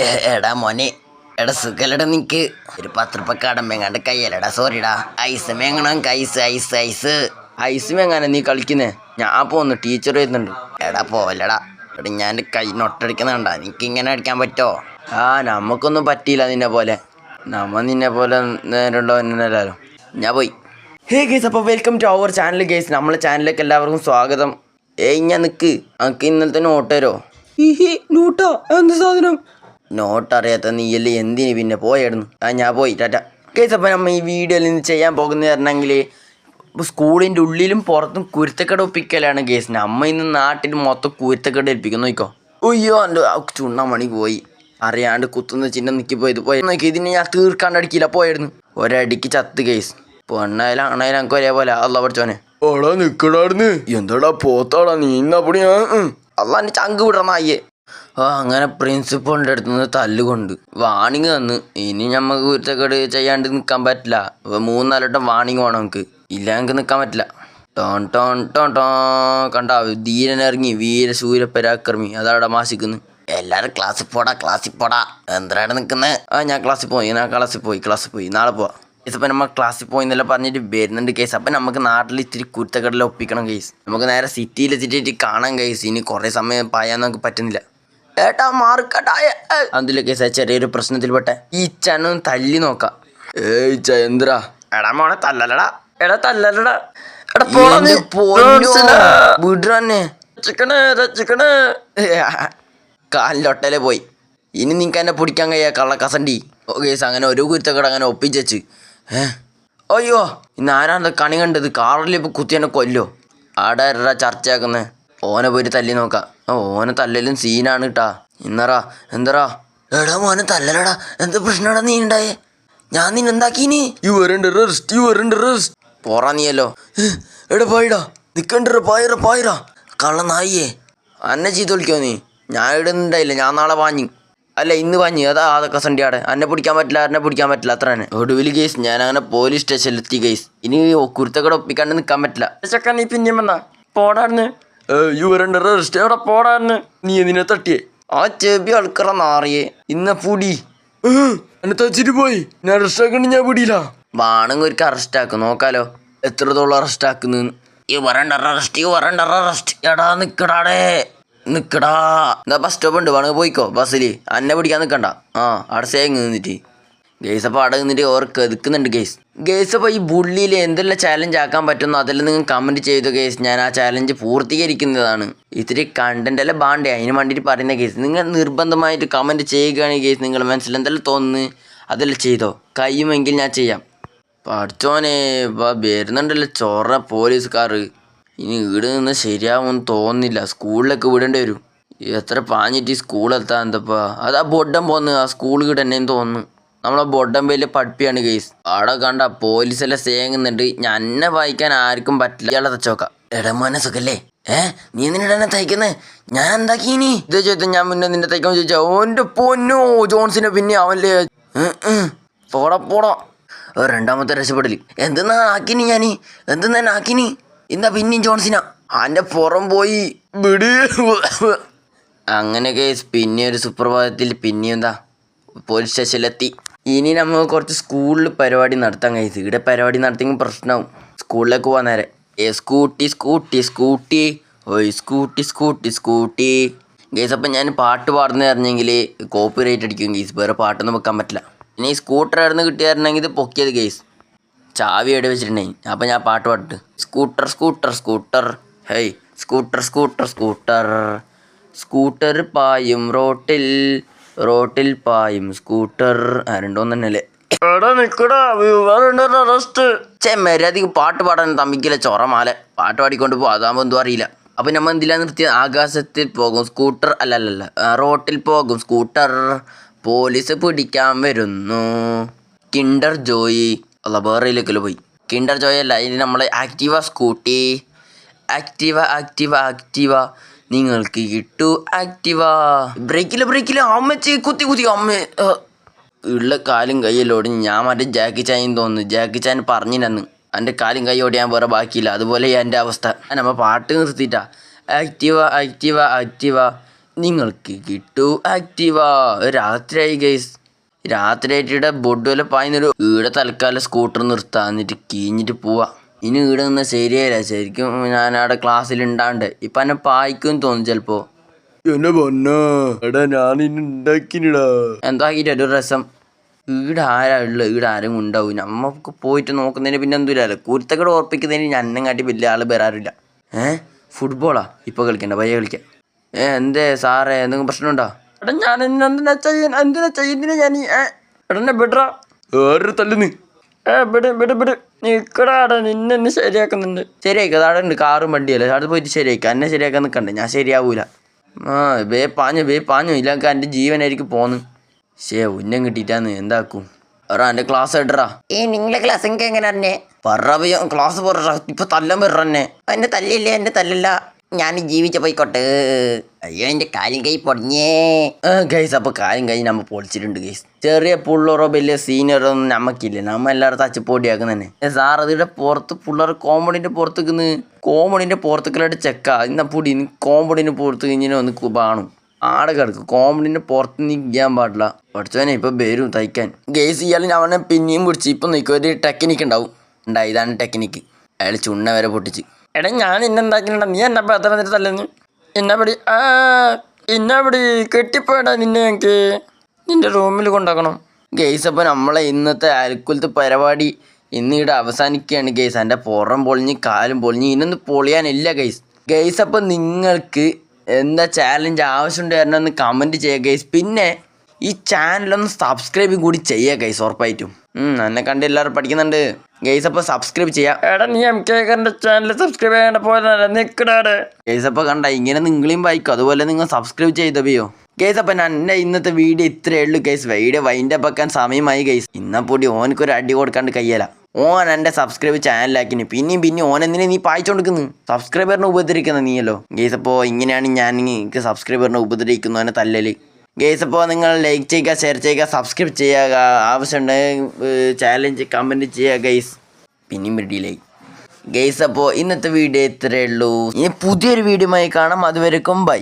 എടാ മോനെ. എടാ സുഖലടാ നിനക്ക്. ഒരു പത്ത് റുപ്പ കടമ്പെങ്ങാണ്ട് കയ്യല്ലടാ സോറിടാ ഐസ് മേങ്ങണം ഐസ് ഐസ് ഐസ് ഐസ് മേങ്ങാനെ നീ കളിക്കുന്നേ? ഞാൻ പോന്നു ടീച്ചർ വരുന്നുണ്ട്. എടാ പോവല്ലടാ. എടാ ഞാൻ കൈ നൊട്ടടിക്കുന്നുണ്ട നിനക്ക് ഇങ്ങനെ അടിക്കാൻ പറ്റോ? ആ നമുക്കൊന്നും പറ്റിയില്ല നിന്നെ പോലെ. നമ്മ നിന്നെ പോലെ നേരുള്ളവനല്ലോ ഞാൻ പോയി. ഹേ ഗേസ് അപ്പോൾ welcome to our channel guys നമ്മളെ ചാനലിലേക്ക് എല്ലാവർക്കും സ്വാഗതം. ഏയ് ഞാൻ നിക്ക്. നമുക്ക് ഇന്നലത്തെ നോട്ട് തരോ നോട്ടോ? എന്ത് സാധനം? നോട്ട് അറിയാത്ത നീയല്ലേ എന്തിന് പിന്നെ പോയായിരുന്നു ആ ഞാൻ പോയി ടാറ്റ. കേസ് അപ്പോൾ നമ്മൾ ഈ വീഡിയോയിൽ നിന്ന് ചെയ്യാൻ പോകുന്നത് പറഞ്ഞെങ്കിൽ സ്കൂളിന്റെ ഉള്ളിലും പുറത്തും കുരുത്തക്കട ഒപ്പിക്കലാണ് കേസ്. നമ്മ ഇന്ന് നാട്ടിൽ മൊത്തം കുരുത്തക്കട ഏൽപ്പിക്കുന്നു നോക്കോ. ഉയ്യോ എന്റെ ചുണ്ണമണി പോയി. അറിയാണ്ട് കുത്തുന്ന ചിഹ്നം നിൽക്കി പോയത് പോയി. നോക്കി ഇതിന് ഞാൻ തീർക്കാണ്ട് അടിക്കില്ല പോയായിരുന്നു ഒരടിക്ക് ചത്ത് കേസ്. പെണ്ണായാലും ആണായാലും എനിക്ക് ഒരേപോലെ അല്ല പഠിച്ചോനെ. ഓടാ നിക്കടാർന്ന് എന്താടാ പോത്താടാ നീ ഇന്നപ്പടിയാ അല്ല എന്റെ ചങ്ക് വിടണ അയ്യേ ആ അങ്ങനെ പ്രിൻസിപ്പളിന്റെ അടുത്ത് നിന്ന് തല്ലുകൊണ്ട്. വാണിങ് തന്ന്. ഇനി നമുക്ക് കുരുത്തക്കേട് ചെയ്യാണ്ട് നിൽക്കാൻ പറ്റില്ല. മൂന്നാലോട്ടം വാണിങ് വേണം നമുക്ക്. ഇല്ല നമുക്ക് നിൽക്കാൻ പറ്റില്ല. ടോൺ ടോൺ ടോൺ ടോ കണ്ട ധീരനിറങ്ങി വീര പരാക്രമി അതവിടെ മാസിക്കുന്നു. എല്ലാരും ക്ലാസ്സിൽ പോടാ ക്ലാസ്സിൽ പോടാ. എന്തിനാണ് നിൽക്കുന്നത് ആ ഞാൻ ക്ലാസ്സിൽ പോയി. ഞാൻ ക്ലാസ്സിൽ പോയി ക്ലാസ്സിൽ പോയി. നാളെ പോവാം. കേസ് നമ്മൾ ക്ലാസ്സിൽ പോയി എന്നെല്ലാം പറഞ്ഞിട്ട് വരുന്നുണ്ട് കേസ് അപ്പം നമുക്ക് നാട്ടിൽ ഇത്തിരി കുരുത്തക്കടല ഒപ്പിക്കണം കേസ് നമുക്ക് നേരെ സിറ്റിയിൽ എത്തിയിട്ട് കാണാൻ കേസ് ഇനി കുറേ സമയം പായാൻ നമുക്ക് പറ്റുന്നില്ല. ഏട്ടാ മാർക്കട്ടാ അതിലൊക്കെ സാർ ചെറിയൊരു പ്രശ്നത്തിൽപ്പെട്ട. ഈ ചനൊന്ന് തല്ലി നോക്കാം. ഏയ് എന്തിരാ എടാ മോണെ തല്ലലടാ എടാ തല്ലലടാ എടാ പോടാ നീ. നോൺസിലാ. വിടറാ എന്നെ. ചിക്കണ് ചിക്കണ് കാലിലൊട്ടലെ പോയി. ഇനി നിനക്ക് എന്നെ പിടിക്കാൻ കഴിയാ കള്ളക്കസണ്ടി. ഓ കേസ് അങ്ങനെ ഒരു കുരുത്തക്കട അങ്ങനെ ഒപ്പിച്ചു ഏ? അയ്യോ ഇന്ന് ആരാണ് കണി കണ്ടത്? കാറിൽ ഇപ്പൊ കുത്തി എന്നെ കൊല്ലോ. ആടാ ചർച്ചയാക്കുന്നേ? ഓനെ പോയിട്ട് തല്ലി നോക്കാം. ഓനെ തല്ലലും സീനാണ് കേട്ടാ ഇന്നറാ എന്തറാ? എടാ മോനെ തല്ലലടാ. എന്ത് പ്രശ്നടാ നീ ഉണ്ടായേ ഞാൻ നിന്നെന്താക്കീനി യു വരണ്ട് റെസ്റ്റ് യു വരണ്ട് റെസ്റ്റ് പോറാ നീയല്ലോ. എടാ പായിടാ. നിക്കണ്ടറ പായറ പായറാ. കള്ള നായിയേ. അന്നെ ചീത്ത വിളിക്കോ നീ? ഞാൻ ഇടുന്നുണ്ടായില്ല ഞാൻ നാളെ വാങ്ങി അല്ല ഇന്ന് വാങ്ങി അതാ അതൊക്കെ സണ്ടി ആടെ എന്നെ പിടിക്കാൻ പറ്റില്ല എന്നെ പിടിക്കാൻ പറ്റില്ല അത്ര തന്നെ ഒടുവിൽ കേസ് ഞാൻ അങ്ങനെ പോലീസ് സ്റ്റേഷനിലെത്തി കേസ് ഇനി കുരുത്തക്കട ഒപ്പിക്കാണ്ട് നിൽക്കാൻ പറ്റില്ല. ചക്ക നീ പിന്നെയും വന്നാ. പോടാന്ന് യു വരണ്ട റെസ്റ്റ് എവിടെ പോടാന്ന്? നീ എന്തിനെ തട്ടിയേ? ആ ചെബി അൾക്കറ നാറിയേ. ഇന്ന പൂടി. എന്നെ തച്ചിട്ട് പോയി. ഞാൻ അറസ്റ്റ് ആക്കണ്ട് ഞാൻ പിടിയില്ല. വാണെങ്കിൽ ഒരിക്കൽ അറസ്റ്റ് ആക്കും. നോക്കാലോ. എത്രത്തോളം അറസ്റ്റ് ആക്കുന്നു. ഈ വരണ്ട അറസ്റ്റ് ഈ വരണ്ട അറസ്റ്റ് എടാ നിക്കടാടേ നിക്കടാ. എന്താ ബസ് സ്റ്റോപ്പ് ഉണ്ട്. വേണമെങ്കിൽ പോയിക്കോ. ബസ്സിൽ അന്നെ പിടിക്കാൻ നിൽക്കണ്ട ആ അവിടെ സേങ്ങ് നിന്നിട്ട്. ഗേസ് അപ്പോൾ അവിടെ നിന്നിട്ട് ഓർ കെതുക്കുന്നുണ്ട് ഗേസ് ഗേസ് അപ്പോൾ ഈ ബുള്ളിയിൽ എന്തെല്ലാം ചാലഞ്ച് ആക്കാൻ പറ്റുന്നു അതെല്ലാം നിങ്ങൾ കമന്റ് ചെയ്തു ഗേസ് ഞാൻ ആ ചാലഞ്ച് പൂർത്തീകരിക്കുന്നതാണ്. ഇത്തിരി കണ്ടന്റ് എല്ലാം ബാണ്ടേ? അതിന് വേണ്ടിയിട്ട് പറയുന്ന കേസ് നിങ്ങൾ നിർബന്ധമായിട്ട് കമന്റ് ചെയ്യുകയാണെങ്കിൽ ഗെയ്സ് നിങ്ങൾ മനസ്സിൽ എന്തെല്ലാം തോന്നുന്നു അതെല്ലാം ചെയ്തോ? കഴിയുമെങ്കിൽ ഞാൻ ചെയ്യാം. പഠിച്ചോനെ വരുന്നുണ്ടല്ലോ പോലീസ് പോലീസുകാർ ഇനി ഇവിടെ നിന്ന് ശരിയാവുമെന്ന് തോന്നുന്നില്ല. സ്കൂളിലൊക്കെ വിടേണ്ടി വരും. എത്ര പാഞ്ഞിട്ട് ഈ സ്കൂളെത്താൻ എന്തപ്പാ അത് ആ ബൊഡം പോന്ന്. ആ സ്കൂളിൽ കിടന്നേന്ന് തോന്നുന്നു. നമ്മളെ വലിയ പഠിപ്പിയാണ് കേസ് അവിടെ കണ്ട പോലീസെല്ലാം സേങ്ങുന്നുണ്ട്. എന്നെ വായിക്കാൻ ആർക്കും പറ്റില്ല. ഇയാളെ തച്ചോക്ക എടമോനെ സുഖല്ലേ? ഏ? നീ എന്തിനാ തയ്ക്കുന്നത് തയ്ക്കുന്നേ? ഞാൻ ഇനി ഇത് ചോദിച്ചാൽ ഞാൻ പിന്നെ നിന്നെ തയ്ക്കാൻ ചോദിച്ചാ ഓന്റെ പൊന്നോ ജോൺസിനെ പിന്നെ അവന്റെ പോടാ പോടാ. രണ്ടാമത്തെ രക്ഷപ്പെടൽ എന്തെന്നാ ആക്കിനി ഞാൻ എന്തെന്നാ ആക്കിനി? എന്താ പിന്നെയും ജോൺസിനാ? അന്റെ പുറം പോയി. വിട്. അങ്ങനെ കേസ് പിന്നെ ഒരു സുപ്രഭാതത്തിൽ പിന്നെ എന്താ? പോലീസ് സ്റ്റേഷനിലെത്തി ഇനി നമ്മൾ കുറച്ച് സ്കൂളിൽ പരിപാടി നടത്താൻ കഴിയും ഇവിടെ പരിപാടി നടത്തിയെങ്കിൽ പ്രശ്നമാവും. സ്കൂളിലേക്ക് പോകാൻ നേരെ. ഏ സ്കൂട്ടി സ്കൂട്ടി സ്കൂട്ടി. ഓയ് സ്കൂട്ടി സ്കൂട്ടി സ്കൂട്ടി. ഗേസ് അപ്പം ഞാൻ പാട്ട് പാടുന്ന അറിഞ്ഞെങ്കിൽ കോപ്പി റേറ്റ് അടിക്കും ഗേസ്. വേറെ പാട്ടൊന്നും വെക്കാൻ പറ്റില്ല. ഇനി ആയിരുന്നു കിട്ടിയായിരുന്നെങ്കിൽ ഇത് പൊക്കിയത് ഗേസ്. ചാവി എവിടെ വെച്ചിട്ടുണ്ടെങ്കിൽ. അപ്പം ഞാൻ പാട്ട് പാട്ട് scooter scooter scooter. Hey scooter scooter scooter. Scooter പായും റോട്ടിൽ. റോട്ടിൽ പായും. സ്കൂട്ടർ. രണ്ടോന്ന് തന്നെയല്ലേ ചേ മര്യാദയ്ക്ക് പാട്ട് പാടാൻ തമ്മിക്കില്ല ചൊറമാല. പാട്ട് പാടിക്കൊണ്ട് പോകും അതാകുമ്പോൾ എന്തും അറിയില്ല. അപ്പൊ നമ്മ എന്തിലാ നിർത്തിയ ആകാശത്തിൽ പോകും. സ്കൂട്ടർ. അല്ല അല്ല അല്ല റോട്ടിൽ പോകും. സ്കൂട്ടർ പോലീസ് പിടിക്കാൻ വരുന്നു. Kinder Joy. അല്ല വേറെയിലേക്കല്ലോ പോയി? കിണ്ടർ ജോയി അല്ല. ഇനി നമ്മളെ Activa Scooty. Activa Activa Activa. നിങ്ങൾക്ക് കിട്ടു ആക്റ്റീവ ബ്രേക്കിൽ ബ്രേക്കിൽ. അമ്മച്ചി കുത്തി കുത്തി. അമ്മ. ഉള്ള കാലും കൈയെല്ലാം ഞാൻ മറ്റേ ജാക്കി ചാൻ തോന്നുന്നു. ജാക്കി ചാൻ പറഞ്ഞിരുന്നു എന്റെ കാലും കൈ ഓടിയാൻ വേറെ ബാക്കിയില്ല. അതുപോലെ എന്റെ അവസ്ഥ. നമ്മ പാട്ട് നിർത്തിട്ടാ ആക്റ്റീവ ആക്റ്റീവ ആക്റ്റീവ നിങ്ങൾക്ക് കിട്ടു ആക്റ്റീവ രാത്രിയായി ഗൈസ്. രാത്രിയായിട്ട് ഇവിടെ ബൊഡുവല്ല പായുന്നൊരു ഇവിടെ തൽക്കാലം സ്കൂട്ടർ നിർത്താന്നിട്ട് കീഞ്ഞിട്ട് പോവാ. ഇനി ഇവിടെ നിന്ന് ശരിയല്ല ശരിക്കും ഞാൻ അവിടെ ക്ലാസ്സിൽ ഉണ്ടാണ്ട് ഇപ്പൊ എന്നെ പായിക്കും തോന്നും ചിലപ്പോ. എന്നെ പൊന്നോ. എടാ ഞാൻ ഇന്ന് ഉണ്ടാക്കിനിടാ എന്താക്കിട്ട് ഒരു രസം. ഈടെ ആരാ ഉള്ളത് ഈടെ ആരും ഉണ്ടാവും നമ്മക്ക് പോയിട്ട് നോക്കുന്നതിന് പിന്നെ എന്തില്ല കുരുത്തക്കട ഞാൻ എന്നെ കാട്ടി വലിയ ആൾ വരാറില്ല. ഏഹ് ഫുട്ബോളാ ഇപ്പൊ കളിക്കണ്ട. പയ്യെ കളിക്കാം. ഏ എന്തേ സാറേ? എന്തെങ്കിലും പ്രശ്നമുണ്ടോ? എടാ ഞാൻ എന്തിനാ ചെയ്യുന്ന? എന്തിനാ ചെയ്യുന്നതിന് ഞാൻ ബെട്രാ എടാ എന്നെ വേറൊരു തല്ലുന്ന് ഏ വിട് വിട് വിട്. നിക്കടാടാ നിന്നെ എന്നെ ശരിയാക്കുന്നുണ്ട്. ശരിയാക്കുക അവിടെ ഉണ്ട് കാറും വണ്ടിയല്ലേ. അവിടെ പോയിട്ട് ശരിയാക്കുക എന്നെ ശരിയാക്കാൻ നിൽക്കണ്ടേ ഞാൻ ശരിയാവൂല. ആ വേ പാഞ്ഞു വേ പാഞ്ഞു. ഇല്ലെങ്കിൽ എന്റെ ജീവനായിരിക്കും പോന്ന്. ശേ ഉന്നം കിട്ടിയിട്ടാന്ന്. എന്താക്കും? എടാ എന്റെ ക്ലാസ് ഇടറാ ഏ നിങ്ങളെ ക്ലാസ് എനിക്ക് എങ്ങനെ അറിഞ്ഞേ? പറ ക്ലാസ് പറ ഇപ്പൊ തല്ലം വരണേ എന്നെ തല്ലില്ല? എന്നെ തല്ലില്ല. ഞാൻ ജീവിച്ച പോയിക്കോട്ടെ. അയ്യോ എന്റെ കാലും കൈ പൊടിഞ്ഞേ. ഗൈസ് അപ്പോൾ കാലും കൈ നമ്മ പൊളിച്ചിട്ടുണ്ട് ഗൈസ് ചെറിയ പുള്ളറോ വലിയ സീനിയറോ ഒന്നും നമുക്കില്ല നമ്മ എല്ലാവരും അച്ചപ്പൊടിയാക്കുന്ന തന്നെ സാർ അതിയുടെ പുറത്ത് പിള്ളേർ കോമ്പൗണ്ടിന്റെ പുറത്തേക്ക് കോമ്പൗണ്ടിന്റെ പുറത്തേക്കിലായിട്ട് ചെക്ക ഇന്ന പൊടി നീ കോമ്പൗണ്ടിന്റെ പുറത്ത് ഇങ്ങനെ ഒന്ന് കുബാണു ആടെ കിടക്കും. കോമ്പൗണ്ടിന്റെ പുറത്ത് നിൽക്കാൻ പാടില്ല. പഠിച്ചവനെ ഇപ്പൊ വരും തയ്ക്കാൻ. ഗൈസ് ഇയാളെ അവനെ പിന്നെയും പിടിച്ച്. ഇപ്പൊ നിൽക്കും ഒരു ടെക്നിക്ക് ഉണ്ടാവും. ഉണ്ടായി ഇതാണ് ടെക്നിക്ക് അയാൾ ചുണ്ണ വരെ പൊട്ടിച്ച്. എടാ ഞാൻ ഇന്നെന്താക്കിണ്ട നീ എന്നെ പത്ര എന്നിട്ട് തല്ലുന്നു. ഇന്നപടി ആ ഇന്നപടി പടി കെട്ടിപ്പോയടാ നിന്നെ എനിക്ക് നിന്റെ റൂമിൽ കൊണ്ടാക്കണം. ഗെയ്സ് അപ്പോൾ നമ്മളെ ഇന്നത്തെ അൽക്കുലത്തെ പരിപാടി ഇന്ന് അവസാനിക്കുകയാണ് ഗെയ്സ്. എന്റെ പുറം പൊളിഞ്ഞ് കാലും പൊളിഞ്ഞ് ഇന്നൊന്ന് പൊളിയാനില്ല ഗെയ്സ്. ഗെയ്സ് അപ്പോൾ നിങ്ങൾക്ക് എന്താ ചാലഞ്ച് ആവശ്യമുണ്ടായിരുന്നെന്ന് കമന്റ് ചെയ്യുക ഗെയ്സ്. പിന്നെ ഈ ചാനലൊന്ന് സബ്സ്ക്രൈബ് കൂടി ചെയ്യുക ഗൈസ് ഉറപ്പായിട്ടും. എന്നെ കണ്ട് എല്ലാവരും പഠിക്കുന്നുണ്ട്. ഗൈസ് അപ്പോൾ സബ്സ്ക്രൈബ് ചെയ്യാം. എടാ നീ എം കെ ചാനൽ സബ്സ്ക്രൈബ് ചെയ്യേണ്ട പോലെ നിൽക്കടാട് ഗൈസ് അപ്പോൾ കണ്ട ഇങ്ങനെ നിങ്ങളെയും വായിക്കും. അതുപോലെ നിങ്ങൾ സബ്സ്ക്രൈബ് ചെയ്തവയോ ഗൈസ് അപ്പോൾ എന്റെ ഇന്നത്തെ വീഡിയോ ഇത്രയേ ഉള്ളൂ ഗൈസ് വീഡിയോ വൈൻഡ് അപ്പ് ആക്കാൻ സമയമായി ഗൈസ് ഇന്നപ്പൊടി ഓനക്കൊരു അടി കൊടുക്കാണ്ട് കയ്യല. ഓൻ എന്റെ സബ്സ്ക്രൈബ് ചാനലാക്കിന് പിന്നെയും പിന്നെ ഓൻ എന്തിനാ നീ പായിച്ചോണ്ടിരിക്കുന്നു? സബ്സ്ക്രൈബറിനെ ഉപദ്രവിക്കുന്ന നീയല്ലോ. ഗൈസ് അപ്പോൾ ഇങ്ങനെയാണ് ഞാൻ എനിക്ക് സബ്സ്ക്രൈബറിനെ ഉപദ്രവിക്കുന്നവനെ തല്ലല്. ഗേസ് അപ്പോൾ നിങ്ങൾ ലൈക്ക് ചെയ്യുക ഷെയർ ചെയ്യുക സബ്സ്ക്രൈബ് ചെയ്യുക. ആവശ്യമുണ്ടെങ്കിൽ ചാലഞ്ച് കമന്റ് ചെയ്യുക ഗെയ്സ് പിന്നെയും റെഡിയിലായി ഗെയ്സ് അപ്പോൾ ഇന്നത്തെ വീഡിയോ ഇത്രയേ ഉള്ളൂ. ഇനി പുതിയൊരു വീഡിയോയുമായി കാണാം. അതുവരെക്കും ബൈ